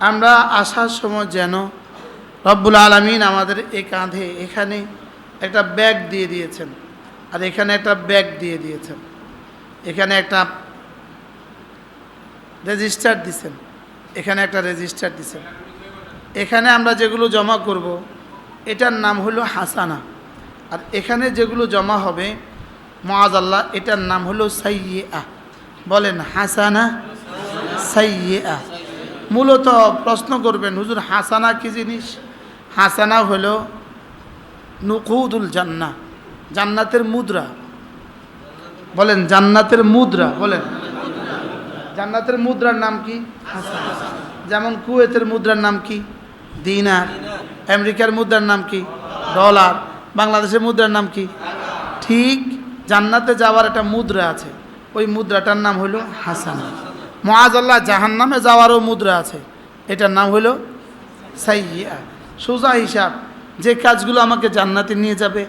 আমরা আসার সময় যেন রব্বুল আলমিন আমাদের এ কাঁধে এখানে একটা ব্যাগ দিয়ে দিয়েছেন আর এখানে একটা ব্যাগ দিয়ে দিয়েছেন। এখানে একটা রেজিস্টার দিছেন। এখানে একটা রেজিস্টার দিছেন। এখানে আমরা যেগুলো জমা করব, এটার নাম হলো হাসানা। আর এখানে যেগুলো জমা হবে মহাজ আল্লাহ এটার নাম হলো সাইয়ে আহ বলেন হাসানা সাইয়ে মূলত প্রশ্ন করবেন, হুজুর, হাসানা কি জিনিস? হাসানা হলো নুকুদুল জান্না জান্নাতের মুদ্রা। বলেন, জান্নাতের মুদ্রা, বলেন। জান্নাতের মুদ্রার নাম কি? যেমন কুয়েতের মুদ্রার নাম কি? দিনার। আমেরিকার মুদ্রার নাম কি? ডলার। বাংলাদেশের মুদ্রার নাম কি? ঠিক জান্নাতে যাওয়ার একটা মুদ্রা আছে, ওই মুদ্রাটার নাম হলো হাসানা। মহাজাল্লাহ জাহান নামে যাওয়ারও মুদ্রা আছে। এটার নাম হলো সাইয়া সোজা হিসাব, যে কাজগুলো আমাকে জান্নাতে নিয়ে যাবে,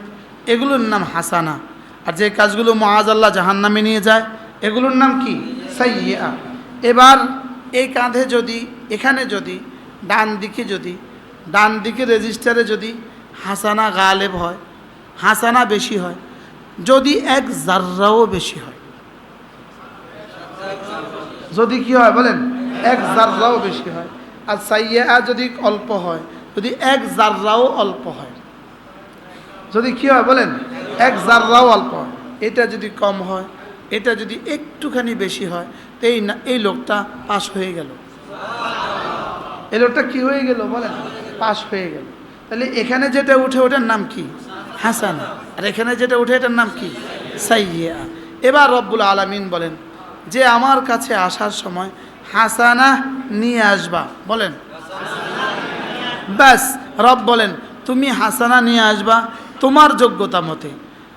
এগুলোর নাম হাসানা। আর যে কাজগুলো মহাজাল্লাহ জাহান নামে নিয়ে যায়, এগুলোর নাম কি? সাইয়া এবার এই কাঁধে যদি, এখানে যদি, ডান দিকে যদি, ডান দিকে রেজিস্টারে যদি হাসানা গালেব হয়, হাসানা বেশি হয়, যদি এক জাররাও বেশি হয়। যদি কি হয়, বলেন, এক জাররাও বেশি হয়। আর সাইয়া যদি অল্প হয়, যদি এক জাররাও অল্প হয়। যদি কি হয়, বলেন, এক জাররাও অল্প হয়। এটা যদি কম হয়, এটা যদি একটুখানি বেশি হয়, তো এই না, এই লোকটা পাশ হয়ে গেল। এই লোকটা কি হয়ে গেল, বলেন, পাশ হয়ে গেল। তাহলে এখানে যেটা উঠে, ওটার নাম কি? হাসানা। আর এখানে যেটা উঠে, এটার নাম কি? সাইয়া এবার রব্বুল আলামিন বলেন যে আমার কাছে আসার সময় হাসানা নিয়ে আসবা। বলেন। ব্যাস, রব বলেন, তুমি হাসানা নিয়ে আসবা তোমার যোগ্যতা মতে।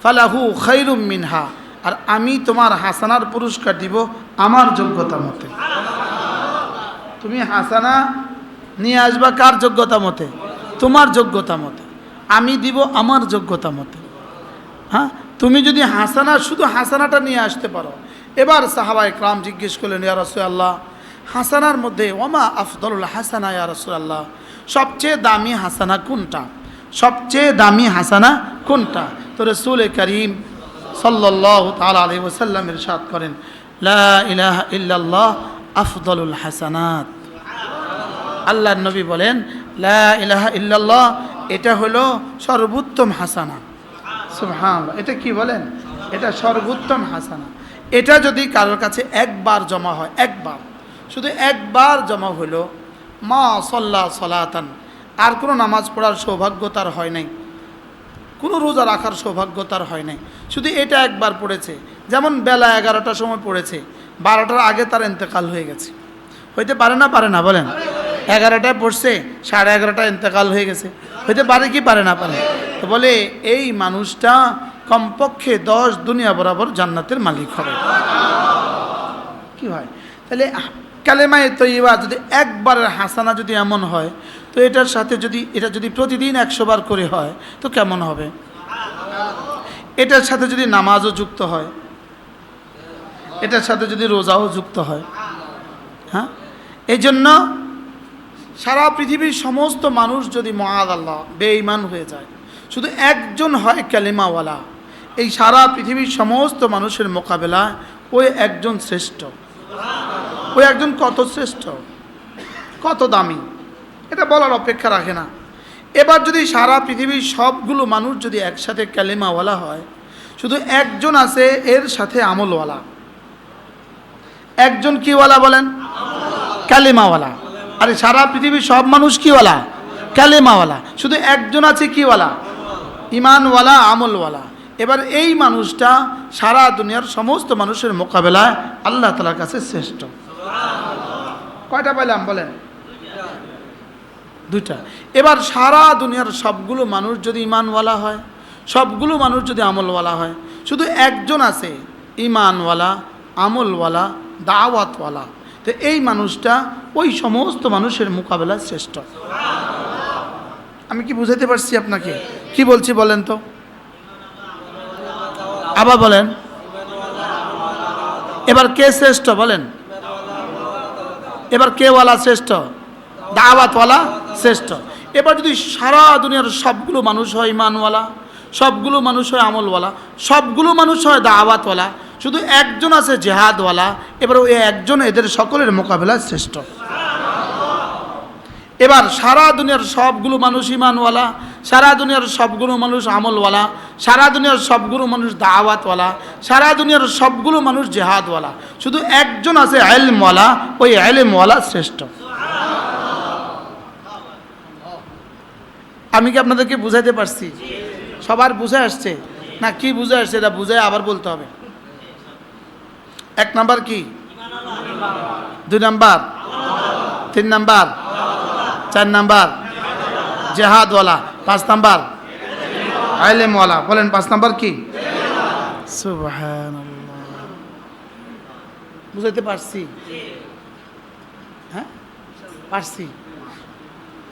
ফালাহু খৈরুম মিনহা, আর আমি তোমার হাসানার পুরস্কার দিব আমার যোগ্যতা মতে। তুমি হাসানা নিয়ে আসবা কার যোগ্যতা মতে? তোমার যোগ্যতা মতে। আমি দিব আমার যোগ্যতা মতে। হ্যাঁ? তুমি যদি হাসানা, শুধু হাসানাটা নিয়ে আসতে পারো এবার সাহাবা ইকরাম জিজ্ঞেস করলেন, ইয়া আল্লাহ হাসানার মধ্যে ওমা আফদলুল হাসানা, ইয়া আল্লাহ সবচেয়ে দামি হাসানা কোনটা? সবচেয়ে দামি হাসানা কোনটা? তো রসুল করিম সাল্লাহ তালা আলী ওসাল্লাম ইরশাদ করেন, লা ইল্লাল্লাহ, আফদলুল হাসানাত। আল্লাহ নবী বলেন, লা ইল্লাল্লাহ, এটা হলো সর্বোত্তম হাসানা। সুবহান এটা কি বলেন? এটা সর্বোত্তম হাসানা। এটা যদি কারোর কাছে একবার জমা হয়, একবার, শুধু একবার জমা হলো মা সল্লা সলাতান, আর কোনো নামাজ পড়ার সৌভাগ্য তার হয় নাই, কোনো রোজা রাখার সৌভাগ্য তার হয় নাই, শুধু এটা একবার পড়েছে, যেমন বেলা এগারোটার সময় পড়েছে, বারোটার আগে তার ইন্তেকাল হয়ে গেছে, হইতে পারে না পারে না, বলেন, এগারোটায় পড়ছে, সাড়ে এগারোটায় ইন্তেকাল হয়ে গেছে, হইতে পারে কি পারে না, পারে তো বলে এই মানুষটা কমপক্ষে দশ দুনিয়া বরাবর জান্নাতের মালিক হবে। কি হয়? তাহলে কালেমায় তৈবা যদি একবারের হাসানা যদি এমন হয়, তো এটার সাথে যদি, এটা যদি প্রতিদিন একশো বার করে হয়, তো কেমন হবে? এটার সাথে যদি নামাজও যুক্ত হয়, এটার সাথে যদি রোজাও যুক্ত হয় হ্যাঁ? এই জন্য সারা পৃথিবীর সমস্ত মানুষ যদি মহাদ আল্লাহ, বেঈমান হয়ে যায়, শুধু একজন হয় ক্যালিমাওয়ালা এই সারা পৃথিবীর সমস্ত মানুষের মোকাবেলায় ওই একজন শ্রেষ্ঠ। ওই একজন কত শ্রেষ্ঠ? কত দামি? এটা বলার অপেক্ষা রাখে না। এবার যদি সারা পৃথিবীর সবগুলো মানুষ যদি একসাথে ক্যালিমাওয়ালা হয়, শুধু একজন আছে, এর সাথে আমলওয়ালা। একজন কিওয়ালা বলেন? ক্যালিমাওয়ালা আরে সারা পৃথিবীর সব মানুষ কিওয়ালা? ক্যালিমাওয়ালা শুধু একজন আছে কিওয়ালা? ইমানওয়ালা, আমলওয়ালা। এবার এই মানুষটা সারা দুনিয়ার সমস্ত মানুষের মোকাবেলায় আল্লাহ তালার কাছে শ্রেষ্ঠ। কয়টা পাইলাম বলেন? দুইটা। এবার সারা দুনিয়ার সবগুলো মানুষ যদি ইমানওয়ালা হয়, সবগুলো মানুষ যদি আমলওয়ালা হয়, শুধু একজন আছে, ইমানওয়ালা, আমলওয়ালা, দাওয়াতওয়ালা, তো এই মানুষটা ওই সমস্ত মানুষের মোকাবেলায় শ্রেষ্ঠ। আমি কি বুঝাতে পারছি আপনাকে? কি বলছি বলেন তো? আবার বলেন। এবার কে শ্রেষ্ঠ বলেন। এবার কে ওয়ালা শ্রেষ্ঠ? দাওয়াতওয়ালা শ্রেষ্ঠ। এবার যদি সারা দুনিয়ার সবগুলো মানুষ হয় ইমানওয়ালা সবগুলো মানুষ হয় আমলওয়ালা সবগুলো মানুষ হয় দাওয়াতওয়ালা শুধু একজন আছে জেহাদওয়ালা এবার ওই একজন এদের সকলের মোকাবেলায় শ্রেষ্ঠ। এবার সারা দুনিয়ার সবগুলো মানুষ ইমানওয়ালা সারা দুনিয়ার সবগুলো মানুষ আমলওয়ালা সারা দুনিয়ার সবগুলো মানুষ দাওয়াতওয়ালা, সারা দুনিয়ার সবগুলো মানুষ জেহাদওয়ালা। শুধু একজন আছে আইলমওয়ালা ওই আইলমওয়ালা শ্রেষ্ঠ। আমি কি আপনাদেরকে বুঝাইতে পারছি? সবার বুঝে আসছে? না, কি বুঝে আসছে এটা বুঝে আবার বলতে হবে। এক নাম্বার কি? দুই নাম্বার? তিন নাম্বার? চার নাম্বার? জেহাদওয়ালা। পাঁচ নাম্বার? আইলেমওয়ালা বলেন পাঁচ নাম্বার কি? বুঝাইতে পারছি? হ্যাঁ? পারছি।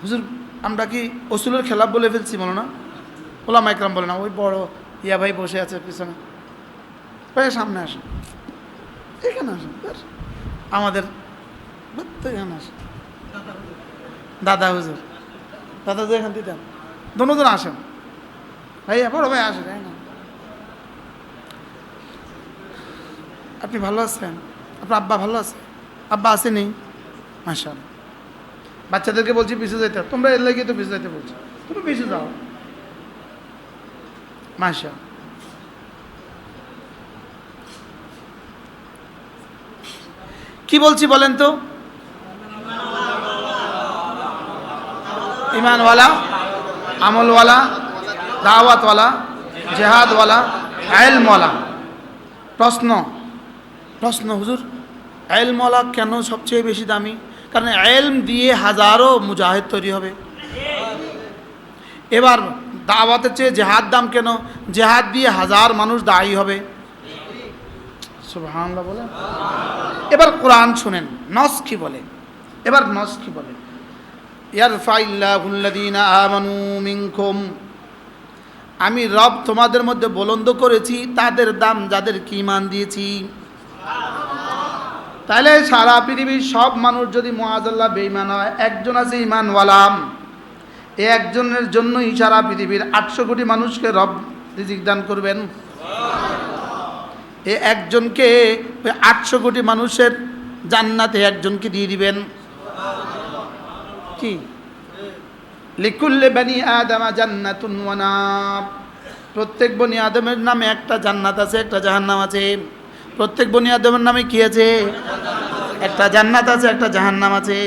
হুজুর, আমরা কি অসুলের খেলা বলে ফেলছি বলো না ওলা মাইকরাম বলে না, ওই বড় ইয়া ভাই বসে আছে পিছনে। ভাই, সামনে আসেন। এখানে আসেন। আমাদের তো এখানে আসেন। দাদা হুজুর দাদা হুজুর এখান দিতেন দুজন আসেন। ভাইয়া, বড় ভাই না আপনি ভালো আছেন? আপনার আব্বা ভালো আছে? আব্বা আসেনি মাসা বাচ্চাদেরকে বলছি পিছু যেতে তোমরা এর লাগিয়ে তো পিছু যেতে বলছো। তুমি পিছু যাও। মাসা কি বলছি বলেন তো? ইমানওয়ালা, আমলওয়ালা দাওয়াতওয়ালা, জেহাদওয়ালা আইলমওয়ালা প্রশ্ন প্রশ্ন, হুজুর আইলমওয়ালা কেন সবচেয়ে বেশি দামি? কারণ এলম দিয়ে হাজারো মুজাহিদ তৈরি হবে। এবার দাওয়াতের চেয়ে জেহাদ দাম কেন? জেহাদ দিয়ে হাজার মানুষ দায়ী হবে। বলে এবার কোরআন শুনেন নস কি বলে। এবার নস কি বলে। ইয়ারফাইল্লাহুল্লাযীনা আমানু মিনকুম আমি রব তোমাদের মধ্যে বলন্দ করেছি, তাদের দাম যাদের কি ইমান দিয়েছি। তাহলে সারা পৃথিবীর সব মানুষ যদি মহাজাল্লাহ বেঈমান হয়, একজন আছে ইমানওয়ালাম এ একজনের জন্যই সারা পৃথিবীর আটশো কোটি মানুষকে রব রিজিক দান করবেন। এ একজনকে আটশো কোটি মানুষের জান্নাতে একজনকে দিয়ে দিবেন। কি? লিকুল্লে বানি আদামা জান্নাতুন ওয়া নার। প্রত্যেক বনি আদমের নামে একটা জান্নাত আছে, একটা জাহান্নাম আছে। প্রত্যেক বনি আদমের নামে কি আছে? একটা জান্নাত আছে, একটা জাহান্নাম আছে।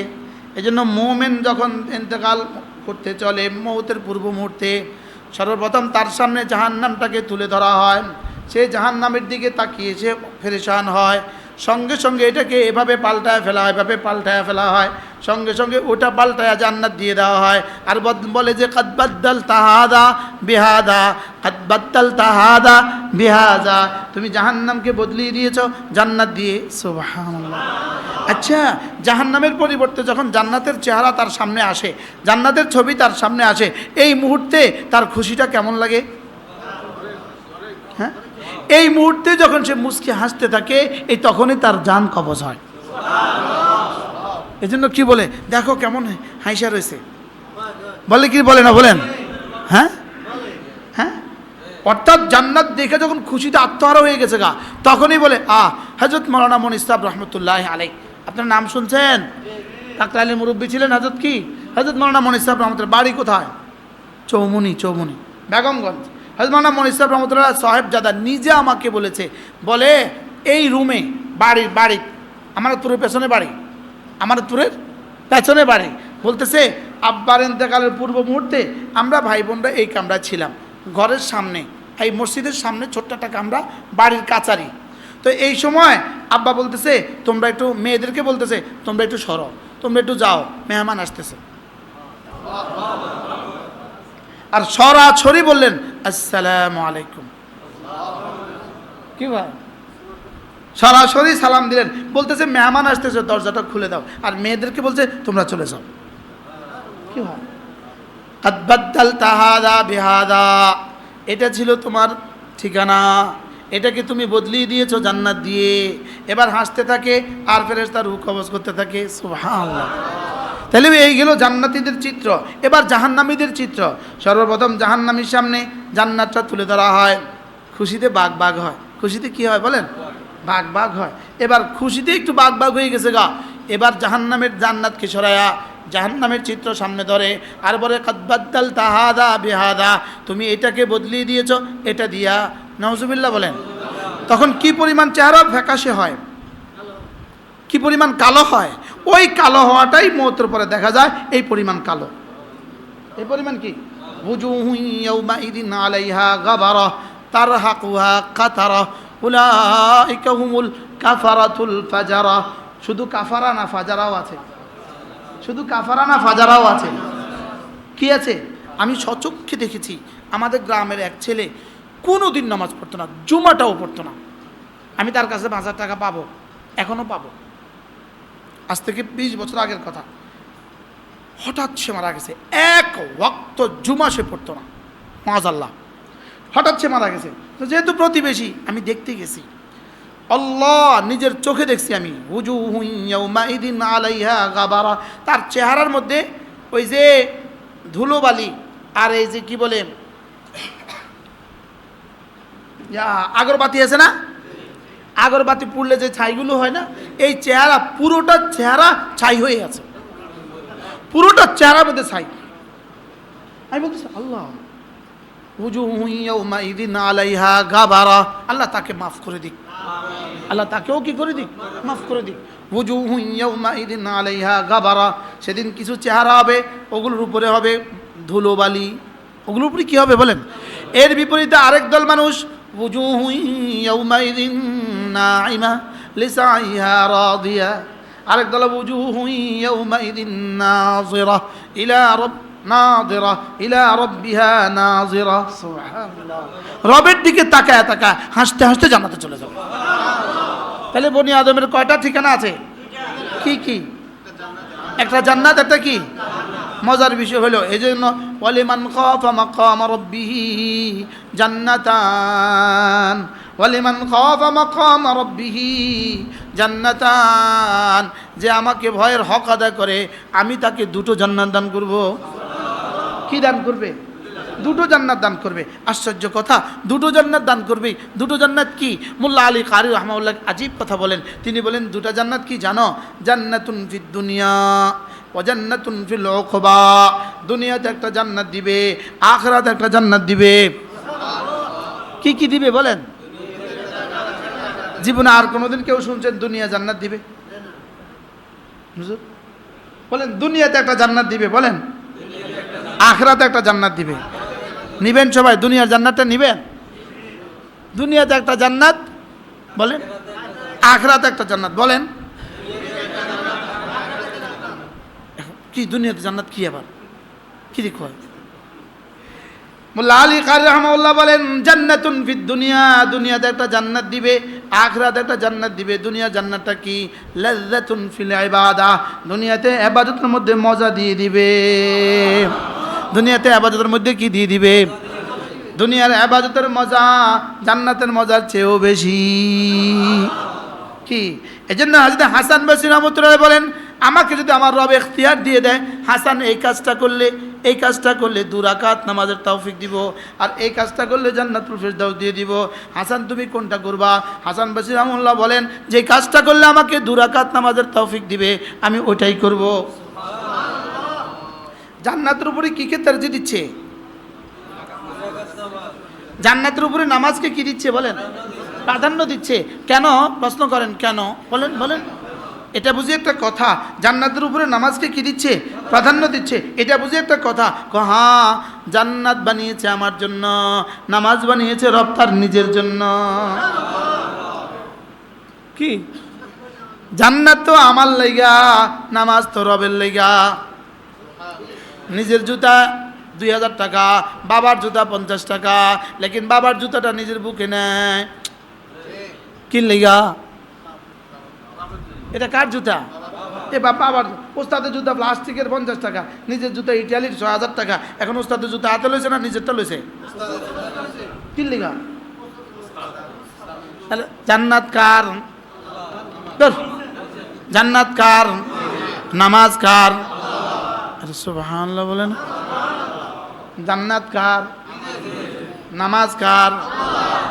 এই জন্য মোমেন যখন ইন্তেকাল করতে চলে, মৌতের পূর্ব মুহূর্তে সর্বপ্রথম তার সামনে জাহান্নামটাকে তুলে ধরা হয়। সে জাহান্নামের দিকে তাকিয়ে সে ফেরেশান হয়। সঙ্গে সঙ্গে এটাকে এভাবে পাল্টায় ফেলা হয়, এভাবে পাল্টায় ফেলা হয়, সঙ্গে সঙ্গে ওটা পাল্টায় জান্নাত দিয়ে দেওয়া হয়। আর বলে যে কদবাদ্দাল তাহাদা বিহাদা কদবাদ্দাল তাহাদা বিহাদা তুমি জাহান্নামকে বদলিয়ে দিয়েছ, জান্নাত দিয়ে, সুবহানাল্লাহ। আচ্ছা জাহান্নামের পরিবর্তে যখন জান্নাতের চেহারা তার সামনে আসে, জান্নাতের ছবি তার সামনে আসে, এই মুহূর্তে তার খুশিটা কেমন লাগে? এই মুহূর্তে যখন সে মুসকে হাসতে থাকে এই তখনই তার যান কবজ হয়। এই জন্য কি বলে? দেখো কেমন হাইসা রয়েছে। বলে কি বলে না বলেন? হ্যাঁ? হ্যাঁ? অর্থাৎ জান্নাত দেখে যখন খুশিতে আত্মহারা হয়ে গেছে গা তখনই বলে আহ হজরত মৌলানা মন ইসলাম রহমতুল্লাহ আলাই আপনার নাম শুনছেন? ডাক্তার আলী মুরব্বী ছিলেন হজরত কি? হজরত মৌলানা মন ইসলাম রহমতুল্লাহ। বাড়ি কোথায়? চৌমুনি চৌমুনি বেগমগঞ্জ। হজরত মৌলানা মন ইসলাম রহমতুল্লাহ সাহেব জাদা নিজে আমাকে বলেছে, বলে, এই রুমে বাড়ির বাড়ি আমার তুরের পেছনে বাড়ি, আমার তুরের পেছনে বাড়ি। বলতেছে, আব্বার ইন্তেকালের পূর্ব মুহূর্তে আমরা ভাই বোনরা এই কামরা ছিলাম, ঘরের সামনে, এই মসজিদের সামনে ছোট্ট একটা কামরা, বাড়ির কাচারি তো এই সময় আব্বা বলতেছে, তোমরা একটু মেয়েদেরকে বলতেছে, তোমরা একটু সরো, তোমরা একটু যাও, মেহমান আসতেছে। আর সরাসরি বললেন, আসসালামু আলাইকুম। কি ভাই? সরাসরি সালাম দিলেন। বলতেছে, মেহমান আসতেছে, দরজাটা খুলে দাও। আর মেয়েদেরকে বলছে, তোমরা চলে যাও। কি আদবাদ্দাল তাহাদা বিহাদা। এটা ছিল তোমার ঠিকানা। এটাকে তুমি বদলিয়ে দিয়েছ জান্নাত দিয়ে। এবার হাসতে থাকে, আর ফেরেশতা রূহ কবজ করতে থাকে। সুবহানাল্লাহ। তাহলে এই গেল জান্নাতীদের চিত্র। এবার জাহান্নামীদের চিত্র। সর্বপ্রথম জাহান্নামীর সামনে জান্নাতটা তুলে ধরা হয়। খুশিতে বাঘ বাঘ হয়। খুশিতে কি হয় বলেন? বাঘ বাঘ হয়। এবার খুশিতে একটু বাঘ বাঘ হয়ে গেছে গা। এবার জাহান্নামের জান্নাতকে সরায়া জাহান্নামের চিত্র সামনে ধরে। আর বলে কদ্বাদ্দাল তাহাদা বেহাদা। তুমি এটাকে বদলিয়ে দিয়েছ, এটা দিয়া। নওজুবিল্লাহ বলেন। তখন কি পরিমাণ চেহারা ফ্যাকাশে হয়? কি পরিমাণ কালো হয়? ওই কালো হওয়াটাই মৌতের পরে দেখা যায় এই পরিমাণ কালো। এই পরিমাণ কি? শুধু কাফারা না ফাজারাও আছে। শুধু কাফারা না ফাজারাও আছে। কি আছে? আমি সচক্ষে দেখেছি আমাদের গ্রামের এক ছেলে কোনো দিন নামাজ পড়তো না, জুমাটাও পড়তো না। আমি তার কাছে পাঁচ হাজার টাকা পাবো এখনও পাবো। আজ থেকে বিশ বছর আগের কথা। হঠাৎ সে মারা গেছে। এক ওয়াক্ত জুমা সে পড়তো না। মাজাল্লাহ। হঠাৎ সে মারা গেছে। যেহেতু প্রতিবেশী, আমি দেখতে গেছি। আল্লাহ নিজের চোখে দেখছি আমি। হুজু আলাইহা গাবারা। তার চেহারার মধ্যে ওই যে ধুলোবালি আর এই যে কি বলে আগরবাতি আছে না? আগরবাতি পুড়লে যে ছাইগুলো হয় না, এই চেহারা, পুরোটা চেহারা ছাই হয়ে আছে। পুরোটা চেহারার মধ্যে ছাই। আমি বলতেছি, আল্লাহ আলাইহা গাবারা। আল্লাহ তাকে মাফ করে দিক। আল্লাহ তাকেও কি করে দিক? মাফ করে দিক। উজুহিন আলাইহা গাবারা। সেদিন কিছু চেহারা হবে, ওগুলোর উপরে হবে ধুলোবালি। ওগুলোর উপরে কি হবে বলেন? এর বিপরীতে আরেক দল মানুষ, উজুহিন নাইমা লিসাইহা রাদিয়া। আরেক দল ইলা রব নাজিরা ইলা রব্বিহা নাজিরা সুবহানাল্লাহ। রবের দিকে তাকায় তাকায় হাসতে হাসতে জান্নাতে চলে যাবে তাহলে বনি আদমের কয়টা ঠিকানা আছে? কি কি? একটা জান্নাত একটা কি? মজার বিষয় হলো এই জন্য ওয়ালিমান খাফা মাকাম রাব্বিহি জান্নাতান। ওয়ালিমান খাফা মাকাম রাব্বিহি, জান্নাতান। যে আমাকে ভয়ের হক আদায় করে, আমি তাকে দুটো জান্নাত দান করব। কি দান করবে? দুটো জান্নাত দান করবে। আশ্চর্য কথা, দুটো জান্নাত দান করবে। দুটো জান্নাত কি? মোল্লা আলী কারি রহমাউল্লাহ আজীব কথা বলেন। তিনি বলেন, দুটো জান্নাত কি জানো? জান্নাতুন ফিদ দুনিয়া ও জান্নাতুন ফিল ওখবা দুনিয়াতে একটা জান্নাত দিবে, আখরাতে একটা জান্নাত দিবে। কি কি দিবে বলেন? জীবনে আর কোনোদিন কেউ শুনছেন, দুনিয়া জান্নাত দিবে? বলেন, দুনিয়াতে একটা জান্নাত দিবে, বলেন। আখরাতে একটা জান্নাত দিবে। নিবেন সবাই, দুনিয়ার জান্নাতটা নিবেন? দুনিয়াতে একটা জান্নাত, বলেন। আখরাতে একটা জান্নাত, বলেন। কি, দুনিয়াতে জান্নাত কি আবার? কি হয় মোল্লা আলী কারি রহমাউল্লাহ বলেন, জান্নাতুন ফিদ দুনিয়া, দুনিয়াতে একটা জান্নাত দিবে। আখরাতে একটা জান্নাত দিবে, দুনিয়া জান্নাতটা কি? লাজ্জাতুন ফিল ইবাদা, দুনিয়াতে ইবাদতের মধ্যে মজা দিয়ে দিবে। দুনিয়াতে আবাদতের মধ্যে কি দিয়ে দিবে? দুনিয়ার আবাদতের মজা জান্নাতের মজার চেয়েও বেশি। কি? এজন্য জন্য হাজরত হাসান বাসির রহমতুল্লাহ বলেন আমাকে যদি আমার রব এখতিয়ার দিয়ে দেয়, হাসান, এই কাজটা করলে, এই কাজটা করলে দুরাকাত নামাজের তৌফিক দিব, আর এই কাজটা করলে জান্নাতুল ফেরদাউস দিয়ে দিব। হাসান, তুমি কোনটা করবা? হাসান বাসির রহমুল্লাহ বলেন, যে কাজটা করলে আমাকে দুরাকাত নামাজের তৌফিক দিবে, আমি ওইটাই করব। জান্নাতের উপরে কি কে তার্জি দিচ্ছে? জান্নাতের উপরে নামাজকে কি দিচ্ছে বলেন? প্রাধান্য দিচ্ছে। কেন? প্রশ্ন করেন, কেন? বলেন বলেন। এটা বুঝি একটা কথা? জান্নাতের উপরে নামাজকে কি দিচ্ছে? প্রাধান্য দিচ্ছে। এটা বুঝি একটা কথা? হ্যাঁ জান্নাত বানিয়েছে আমার জন্য। নামাজ বানিয়েছে রব তার নিজের জন্য। কি? জান্নাত তো আমার লেগা নামাজ তো রবের লেগা নিজের জুতা দুই হাজার টাকা, বাবার জুতা পঞ্চাশ টাকা, লেকিন বাবার জুতাটা নিজের বুকে নেয়। কি লেগা এটা কার জুতা? এ বা বাবার ওস্তাদের জুতা প্লাস্টিকের পঞ্চাশ টাকা, নিজের জুতা ইটালির ছয় হাজার টাকা, এখন ওস্তাদের জুতা হাতে লইছে না নিজেরটা লইছে? কি তাহলে জান্নাত কার? জান্নাত কার? নামাজ কার? সুবহানাল্লাহ বলেন জান্নাত কার? নামাজ কার?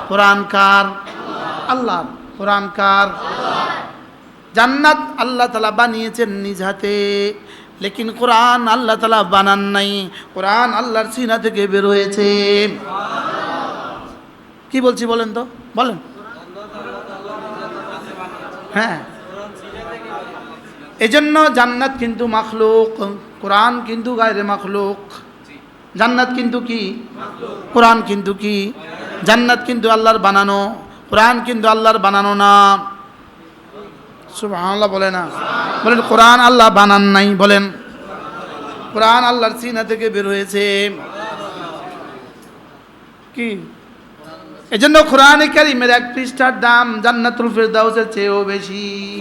কোরআন কার? আল্লাহ, কোরআন কার? জান্নাত আল্লাহ তালা বানিয়েছেন নিজ হাতে। লেকিন কোরআন আল্লাহ তালা বানান নাই। কোরআন আল্লাহর সিনা থেকে বের হয়েছে। কি বলছি বলেন তো? বলেন। হ্যাঁ। এজন্য জান্নাত কিন্তু মাখলুক, কোরআন কিন্তু গায়রে মাখলুক। জান্নাত কিন্তু কি? কোরআন কিন্তু কি? জান্নাত কিন্তু আল্লাহর বানানো, কোরআন কিন্তু আল্লাহর বানানো না। সুবহানাল্লাহ বলে না। বলেন, কোরআন আল্লাহ বানান নাই। বলেন, কোরআন আল্লাহর সিনা থেকে বের হয়েছে। কি? এজন্য কোরআনে কারিমের এক পৃষ্ঠার দাম জান্নাতুল ফেরদাউসের চেয়েও বেশি।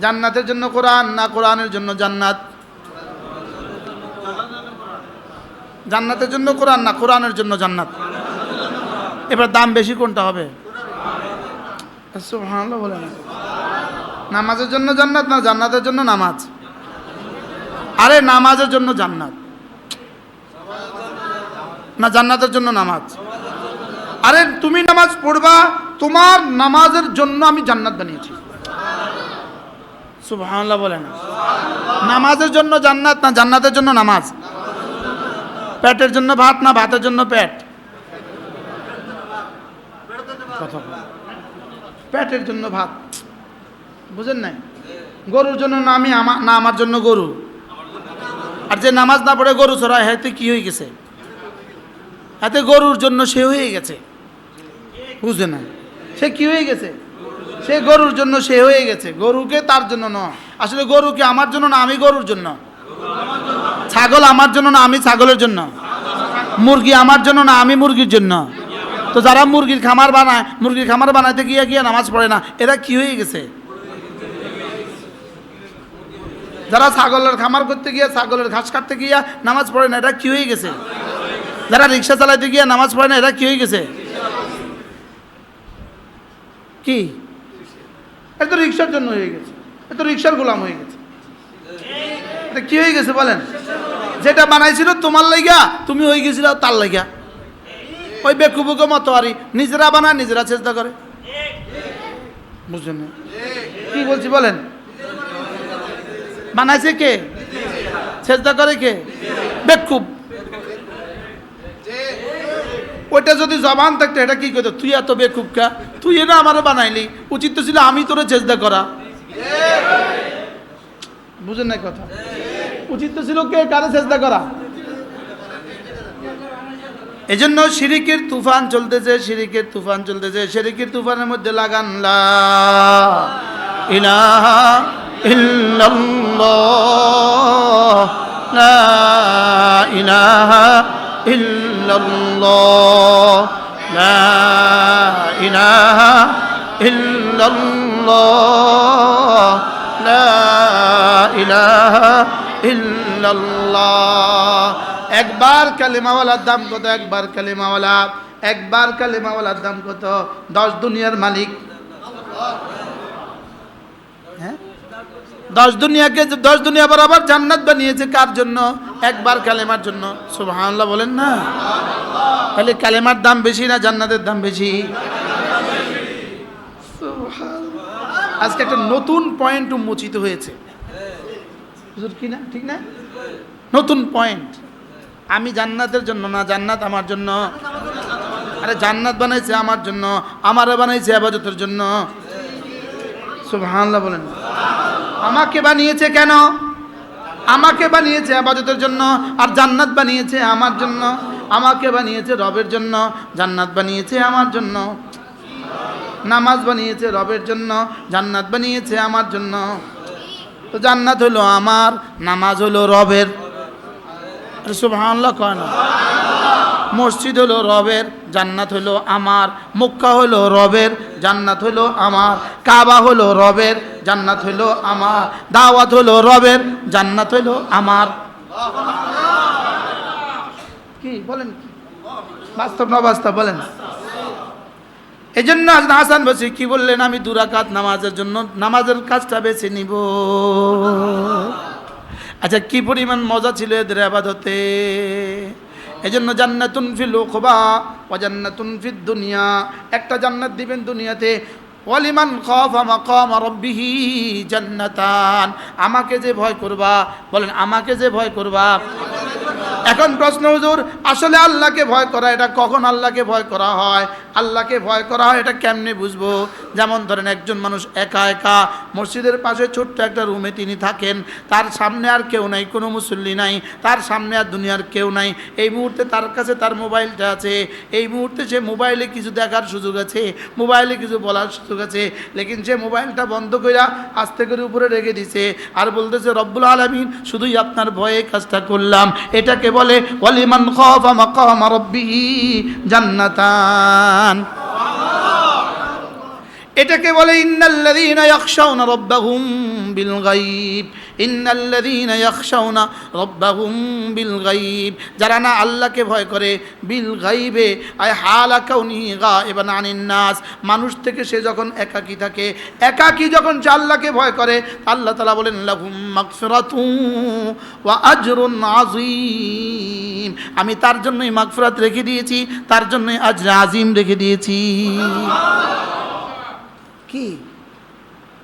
জান্নাতের জন্য কোরআন না কোরআনের জন্য জান্নাত? জান্নাতের জন্য কোরআন না কোরআনের জন্য জান্নাত? এবার দাম বেশি কোনটা হবে? সুবহানাল্লাহ নামাজের জন্য জান্নাত না জান্নাতের জন্য নামাজ? আরে, নামাজের জন্য জান্নাত। না, জান্নাতের জন্য নামাজ। আরে, তুমি নামাজ পড়বা, তোমার নামাজের জন্য আমি জান্নাত বানিয়েছি। সুবহানাল্লাহ বলে না। নামাজের জন্য জান্নাত না জান্নাতের জন্য নামাজ? পেটের জন্য ভাত না ভাতের জন্য পেট? কথা। পেটের জন্য ভাত। বুঝেন নাই? গরুর জন্য না আমি আমার না আমার জন্য গরু। আর যে নামাজ না পড়ে গরু চড়ায়, হাতে কি হয়ে গেছে? হাতে গরুর জন্য সে হয়ে গেছে। বুঝে না সে কি হয়ে গেছে? সে গরুর জন্য সে হয়ে গেছে। গরুকে তার জন্য নয় আসলে গরুকে আমার জন্য না আমি গরুর জন্য? ছাগল আমার জন্য না আমি ছাগলের জন্য? মুরগি আমার জন্য না আমি মুরগির জন্য? তো যারা মুরগির খামার বানায়, মুরগির খামার বানাইতে গিয়ে গিয়ে নামাজ পড়ে না, এরা কি হয়ে গেছে? যারা ছাগলের খামার করতে গিয়ে, ছাগলের ঘাস কাটতে গিয়ে নামাজ পড়ে না এটা কি হয়ে গেছে? যারা রিক্সা চালাইতে গিয়ে নামাজ পড়ে না এটা কি হয়ে গেছে? কি? এটা তো রিক্সার জন্য হয়ে গেছে। এটা তো রিক্সার গোলাম হয়ে গেছে। এটা কি হয়ে গেছে বলেন? যেটা বানাইছিল তোমার লাইগা, তুমি হয়ে গেছিল তার লাইগা। ওই বেকুবুকো মতো আরই। নিজেরা বানায়, নিজেরা চেষ্টা করে। বুঝলেন? কি বলছি বলেন? বানাইছে কে? চেষ্টা করে কে? বেকুব। ওইটা যদি জবান থাকতো, এটা কি করতো? তুই এত বেকুব কা? তুই এটা আমারও বানাইলি। উচিত তো ছিল আমি তোরে চেষ্টা করা। বুঝেন না কথা? উচিত তো ছিল কে কারে চেষ্টা করা? এজন্য শিরিকের তুফান চলতেছে শিরিকের তুফান চলতেছে শিরিকের তুফানের মধ্যে লাগান ইলাহা ইল্লাল্লাহ লা একবার কালিমাওয়ালার দাম কত? একবার কালিমাওয়ালা। একবার কালিমাওয়ালার দাম কত? দশ দুনিয়ার মালিক। হ্যাঁ? দশ দুনিয়াকে দশ দুনিয়া বরাবর জান্নাত বানিয়েছে কার জন্য? একবার কালেমার জন্য। সুবহানাল্লাহ বলেন না? তাহলে কালেমার দাম বেশি না জান্নাতের দাম বেশি। আজকে একটা নতুন পয়েন্ট উন্মোচিত হয়েছে। কি না? ঠিক না? নতুন পয়েন্ট আমি জান্নাতের জন্য না, জান্নাত আমার জন্য? আরে জান্নাত বানাইছে আমার জন্য, আমারে বানাইছে আবাদতের জন্য। সুবহানাল্লাহ বলেন। আমাকে বানিয়েছে কেন? আমাকে বানিয়েছে আবাদতের জন্য আর জান্নাত বানিয়েছে আমার জন্য। আমাকে বানিয়েছে রবের জন্য, জান্নাত বানিয়েছে আমার জন্য। নামাজ বানিয়েছে রবের জন্য, জান্নাত বানিয়েছে আমার জন্য। তো জান্নাত হলো আমার, নামাজ হলো রবের। সুবহানাল্লাহ কয় মসজিদ হলো রবের, জান্নাত হলো আমার, মক্কা হলো রবের, জান্নাত হলো আমার, কাবা হলো রবের, জান্নাত হলো আমার, দাওয়াত হলো রবের, জান্নাত হলো আমার। কি? বলেন বাস্তব না বাস্তব বলেন। এই জন্য হাসান বসি কি বললেন? আমি দুরাকাত নামাজের জন্য, নামাজের কাজটা বেছে নিব। আচ্ছা কি পরিমাণ মজা ছিল এদের আবাদতে? এই জন্য জান্নাতুন ফিল উকবা ওয়া জান্নাতুন ফিদ দুনিয়া। একটা জান্নাত দিবেন দুনিয়াতে। ওয়ালিমান খাফা মাকাম রাব্বিহি জান্নাতান। আমাকে যে ভয় করবা, বলেন, আমাকে যে ভয় করবা। এখন প্রশ্ন, হুজুর, আসলে আল্লাহকে ভয় করা, এটা কখন আল্লাহকে ভয় করা হয়? আল্লাহকে ভয় করা হয়, এটা কেমনে বুঝব? যেমন ধরেন একজন মানুষ একা একা মসজিদের পাশে ছোট্ট একটা রুমে তিনি থাকেন, তার সামনে আর কেউ নাই, কোনো মুসল্লি নাই, তার সামনে আর দুনিয়ার কেউ নাই। এই মুহূর্তে তার কাছে তার মোবাইলটা আছে, এই মুহূর্তে সে মোবাইলে কিছু দেখার সুযোগ আছে, মোবাইলে কিছু বলার সুযোগ আছে, লেকিন সে মোবাইলটা বন্ধ কইরা আস্তে করে উপরে রেখে দিছে, আর বলতেছে, রব্বুল আলমিন, শুধুই আপনার ভয়ে কাজটা করলাম। এটাকে বলে, ওয়ালিমান খাফা মাকাম রাব্বিহি জান্নাতান। কোরআন এটাকে বলে, ইন্নাল্লাযীনা ইয়াখশাউনা রাব্বাহুম বিল গায়ব ইন্নাল্লাযীনা ইয়াখশাউনা রাব্বাহুম বিল গায়ব যারা না আল্লাহকে ভয় করে বিল গায়বে আয় হালা কাউনিহি গায়বান আনিন নাস। মানুষ থেকে সে যখন একাকী থাকে, একাকী যখন সে আল্লাহকে ভয় করে, আল্লাহ তাআলা বলেন, লাহুম মাগফিরাতুন ওয়া আজরুন আযীম। আমি তার জন্যই মাগফিরাত রেখে দিয়েছি, তার জন্যই আজর আজিম রেখে দিয়েছি। কি?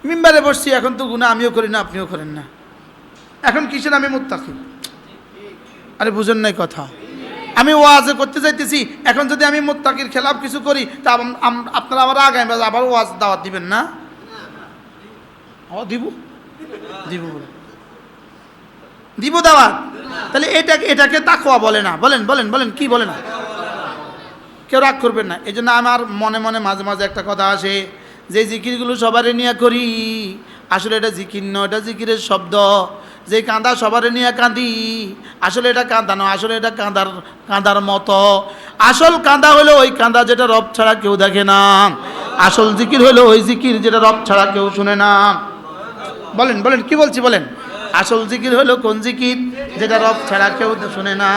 মিম্বারে বসছি, এখন তো গুণা আমিও করি না, আপনিও করেন না। এখন কিসের আমি মুত্তাকি? আরে বুঝেন নাই কথা। আমি ওয়াজে করতে চাইতেছি এখন যদি আমি মুত্তাকির খেলাফ কিছু করি, তা আপনারা আবার আগামী আবার ওয়াজ দাওয়াত দিবেন না? ও, দিব? দিব দিব দাওয়াত? তাহলে এটা, এটাকে তাকোয়া বলে না। বলেন বলেন বলেন, কি বলে না? কেউ রাগ করবেন না। এই জন্য আমার মনে মনে মাঝে মাঝে একটা কথা আসে। যে জিকিরগুলো সবারই নিয়ে করি, আসলে এটা জিকির নয়, এটা জিকিরের শব্দ। যে কাঁদা সবারই নিয়ে কাঁদি, আসলে এটা কাঁদা নয়, আসলে এটা কাঁদার কাঁদার মতো। আসল কাঁদা হলো ওই কাঁদা যেটা রব ছাড়া কেউ দেখে না। আসল জিকির হলো ওই জিকির যেটা রব ছাড়া কেউ শুনে না। বলেন বলেন, কি বলছি, বলেন? আসল জিকির হলো কোন জিকির যেটা রব ছাড়া কেউ শুনে না?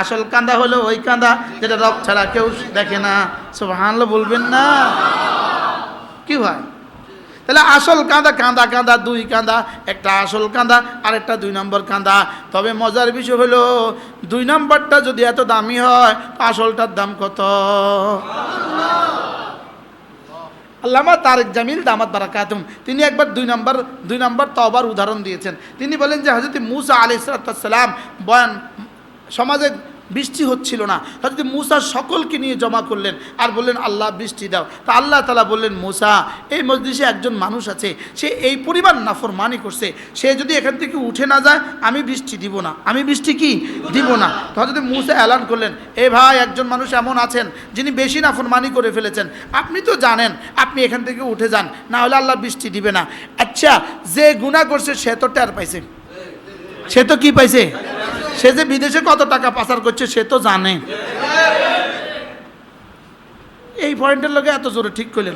আসল কাঁদা হলো ওই কাঁদা যেটা রব ছাড়া কেউ দেখে না। সব হানলো বলবেন না। কি হয়? তাহলে আসল কাঁদা কাঁদা কাঁদা, দুই কাঁদা, একটা আসল কাঁদা আর একটা দুই নম্বর কাঁদা। তবে মজার বিষয় হলো, দুই নম্বরটা যদি এত দামি হয় আসলটার দাম কত? আল্লামা তারেক জামিল দামাত বারাকাতুম, তিনি একবার দুই নম্বর দুই নম্বর তবার উদাহরণ দিয়েছেন। তিনি বলেন যে হজরত মুসা আলি সালাম বয়ান, সমাজে বৃষ্টি হচ্ছিল না। হজরত মুসা সকলকে নিয়ে জমা করলেন আর বললেন, আল্লাহ, বৃষ্টি দাও। তা আল্লাহ তালা বললেন, মুসা, এই মসজিদে একজন মানুষ আছে, সে এই পরিমাণ নাফরমানি করছে, সে যদি এখান থেকে উঠে না যায়, আমি বৃষ্টি দিব না। আমি বৃষ্টি কি? দিব না। তো হজরত মুসা অ্যালান করলেন, এ ভাই, একজন মানুষ এমন আছেন, যিনি বেশি নাফরমানি করে ফেলেছেন। আপনি তো জানেন, আপনি এখান থেকে উঠে যান, না হলে আল্লাহ বৃষ্টি দিবে না। আচ্ছা যে গুণা করছে, সে তো টের পাইছে। সে তো কি পাইছে? সে যে বিদেশে কত টাকা পাচার করছে সে তো জানে। এই পয়েন্টের লোকে এত জোরে ঠিক করলেন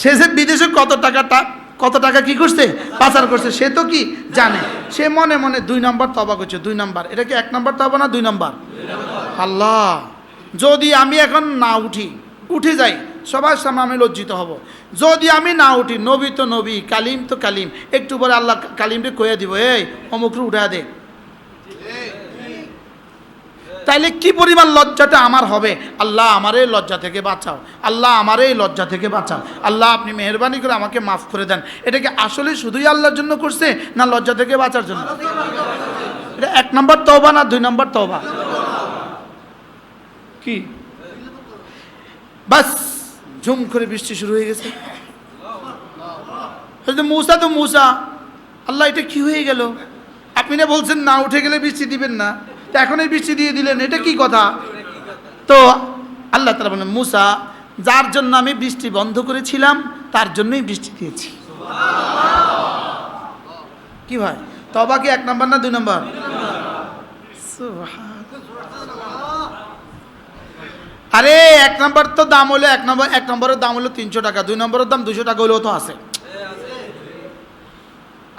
সে যে বিদেশে কত টাকা কত টাকা কি করছে? পাচার করছে, সে তো কি জানে? সে মনে মনে দুই নম্বর তবা করছে, দুই নম্বর। এটা কি এক নম্বর তবা না দুই নম্বর? আল্লাহ। যদি আমি এখন না উঠি, উঠে যাই সবার সামনে আমি লজ্জিত হব। যদি আমি না উঠি, নবী তো নবী, কালিম তো কালিম, একটু পরে আল্লাহ কালিমকে কয়ে দিব, এই অমুকরে উঠা দে। তাইলে কি পরিমাণ লজ্জাটা আমার হবে? আল্লাহ আমার এই লজ্জা থেকে বাঁচাও। আল্লাহ আমার এই লজ্জা থেকে বাঁচাও। আল্লাহ আপনি মেহরবানি করে আমাকে মাফ করে দেন। এটাকে আসলে শুধুই আল্লাহর জন্য করছে, না লজ্জা থেকে বাঁচার জন্য? এটা এক নম্বর তওবা না দুই নম্বর তওবা? কি? বাস। ঝুম করে বৃষ্টি শুরু হয়ে গেছে। মূসা তো মূসা। আল্লাহ, এটা কি হয়ে গেল? আপনি না বলছেন না উঠে গেলে বৃষ্টি দিবেন না। তো এখন এই বৃষ্টি দিয়ে দিলেন, এটা কি কথা? তো আল্লাহ তালা বলেন মূসা, যার জন্য আমি বৃষ্টি বন্ধ করেছিলাম, তার জন্যই বৃষ্টি দিয়েছি। কি ভাই? তবা কি এক নম্বর না দুই নম্বর? সুবহান আরে, এক নম্বর তো দাম হলো, এক নম্বর, এক নম্বরের দাম হলো তিনশো টাকা, দুই নম্বরের দাম দুশো টাকা হলেও তো আছে।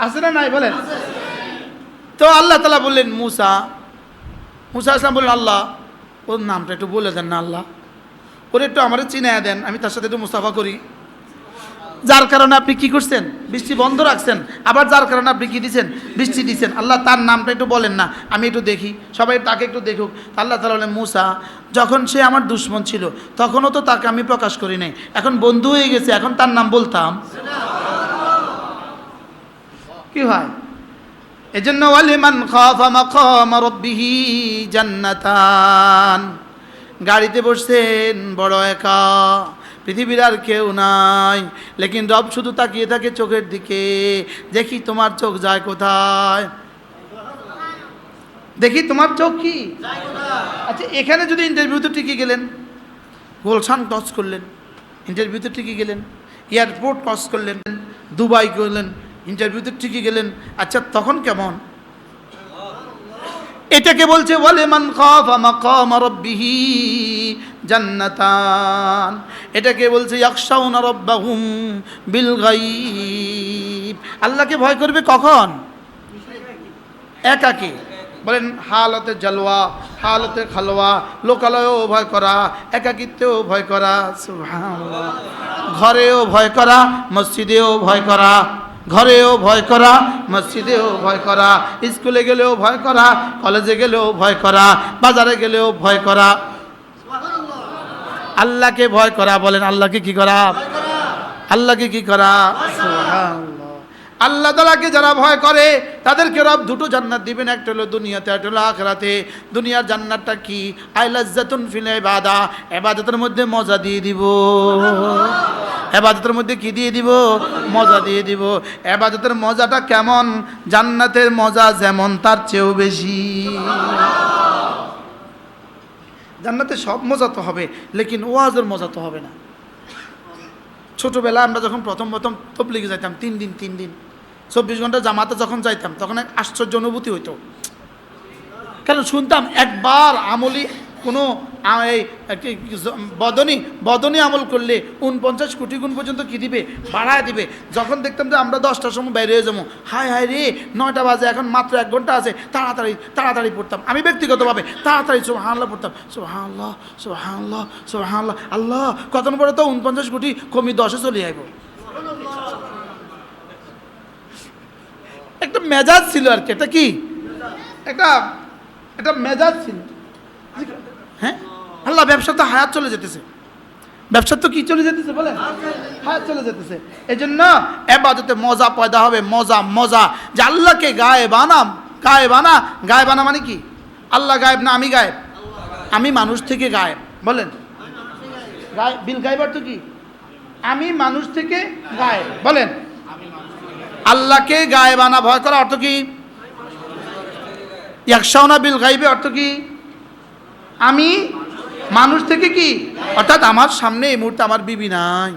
আছে না নাই, বলেন। তো আল্লাহ তালা বললেন, মুসা মুসা আসলাম বললেন, আল্লাহ, ওর নামটা একটু বলে দেন না, আল্লাহ। ওর একটু আমার চিনে দেন, আমি তার সাথে একটু মুস্তাফা করি। যার কারণে আপনি কি করছেন? বৃষ্টি বন্ধ রাখছেন। আবার যার কারণে আপনি কি দিচ্ছেন বৃষ্টি দিছেন। আল্লাহ তার নামটা একটু বলেন না, আমি একটু দেখি। সবাই তাকে একটু দেখুক। আল্লাহ তালা বলেন, মুসা, যখন সে আমার দুশ্মন ছিল, তখনও তো তাকে আমি প্রকাশ করি নাই। এখন বন্ধু হয়ে গেছে, এখন তার নাম বলতাম। কি হয় এজন্য, ওয়ালিমান জান্নাতান। গাড়িতে বসছেন, বড় একা। পৃথিবীর আর কেউ নাই। লেকিন রব শুধু তাকিয়ে থাকে চোখের দিকে। দেখি তোমার চোখ যায় কোথায়? দেখি তোমার চোখ কি? আচ্ছা এখানে যদি ইন্টারভিউতে টিকে গেলেন, গোলশান টস করলেন, ইন্টারভিউতে টিকে গেলেন, এয়ারপোর্ট টস করলেন, দুবাই করলেন ইন্টারভিউতে টিকে গেলেন আচ্ছা তখন কেমন? এটাকে বলছে বলে মান খাফা জান্নাতান। এটাকে বলছে বিল আল্লাহকে ভয় করবে কখন? একাকে। বলেন, হালতে জলওয়া, হালতে খালওয়া, লোকালয়েও ভয় করা, একাকিত্বেও ভয় করা ঘরেও ভয় করা, মসজিদেও ভয় করা ঘরেও ভয় করা মসজিদেও ভয় করা স্কুলে গেলেও ভয় করা কলেজে গেলেও ভয় করা বাজারে গেলেও ভয় করা। আল্লাহকে ভয় করা বলেন আল্লাহকে কি করা? আল্লাহকে কি করা। আল্লাহ তালাকে যারা ভয় করে, তাদেরকে রব দুটো জান্নাত দিবেন, একটা হলো দুনিয়াতে, একটা হলো আখরাতে। দুনিয়ার জান্নাতটা কি? আইলাজ্জাতুন ফিল ইবাদা, ইবাদতের মধ্যে মজা দিয়ে দিব। এবাদতের মধ্যে কি দিয়ে দিব? মজা দিয়ে দিব। এবাদতের মজাটা কেমন? জান্নাতের মজা যেমন, তার চেয়েও বেশি। জান্নাতে সব মজা তো হবে, লেকিন ওয়াজের মজা তো হবে না। ছোটোবেলা আমরা যখন প্রথম প্রথম তবলিগে যাইতাম, তিন দিন তিন দিন, চব্বিশ ঘণ্টা জামাতে যখন যাইতাম, তখন এক আশ্চর্য অনুভূতি হইতো। কেন শুনতাম একবার আমলি কোনো এই বদনি বদনি আমল করলে উনপঞ্চাশ কোটি গুণ পর্যন্ত কি দিবে? বাড়ায় দিবে। যখন দেখতাম যে আমরা দশটার সময় বাইরে হয়ে যাব, হায় হায় রে, নয়টা বাজে, এখন মাত্র এক ঘণ্টা আছে, তাড়াতাড়ি তাড়াতাড়ি পড়তাম। আমি ব্যক্তিগতভাবে তাড়াতাড়ি সুবহানাল্লাহ পড়তাম। সুবহানাল্লাহ সুবহানাল্লাহ সুবহানাল্লাহ, আল্লাহ কত পরে তো উনপঞ্চাশ কোটি কমি দশে চলে আইব। একটা মেজাজ ছিল আর কি এটা কি? একটা একটা মেজাজ ছিল। হ্যাঁ? আল্লাহ ব্যবসা তো হায়াত চলে যেতেছে। ব্যবসা তো কি চলে যেতেছে বলেন? হায়াত চলে যেতেছে। এই জন্য এবাদতে মজা পয়দা হবে, মজা মজা। যে আল্লাহকে গায়ে বানাম গায়ে বানা গায়ে বানা মানে কি? আল্লাহ গায়েব না আমি গায়েব? আমি মানুষ থেকে গায়েব। বলেন। গায়ে বিল গায়েব অর্থ কি? আমি মানুষ থেকে গায়েব। বলেন। আল্লাহকে গায়ে বানা ভয় করা অর্থ কি? একশাওনা বিল গাইবে অর্থ কি? আমি মানুষ থেকে কি? অর্থাৎ আমার সামনে এই মুহূর্তে আমার বিবি নাই।